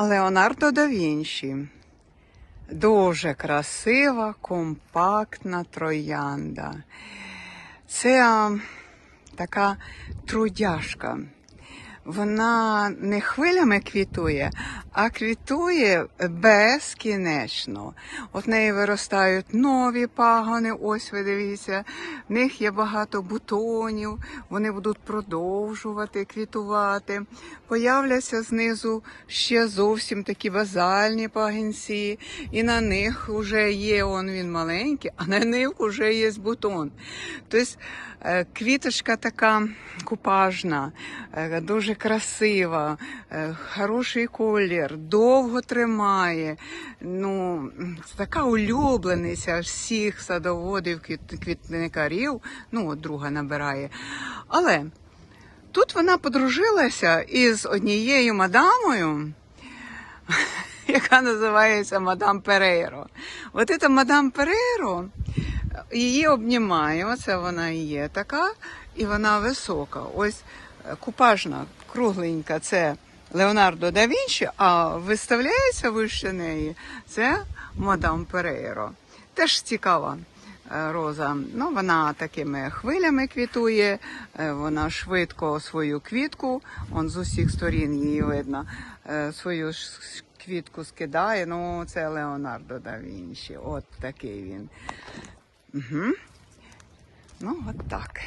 Леонардо да Вінчі. Дуже красива, компактна троянда. Це а, така трудяшка. Вона не хвилями квітує, а квітує безкінечно. От неї виростають нові пагони, ось ви дивіться, в них є багато бутонів, вони будуть продовжувати квітувати. Появляться знизу ще зовсім такі базальні пагінці, і на них вже є, он він маленький, а на них вже є бутон. Тобто е, квіточка така купажна, е, дуже красива, е, хороший колір, довго тримає. Ну, така улюблениця всіх садоводів, квітникарів. Ну, от друга набирає. Але тут вона подружилася із однією мадамою, яка називається Мадам Перейро. От ця Мадам Перейро її обнімає, оце вона і є така, і вона висока. Ось е, купажна, кругленька, це Леонардо да Вінчі, а виставляється вище неї це Мадам Перейро. Теж цікава е, роза. Ну, вона такими хвилями квітує, е, вона швидко свою квітку, он з усіх сторін її видно, свою квітку скидає. Ну, це Леонардо да Вінчі. От такий він. Угу. Ну, от так.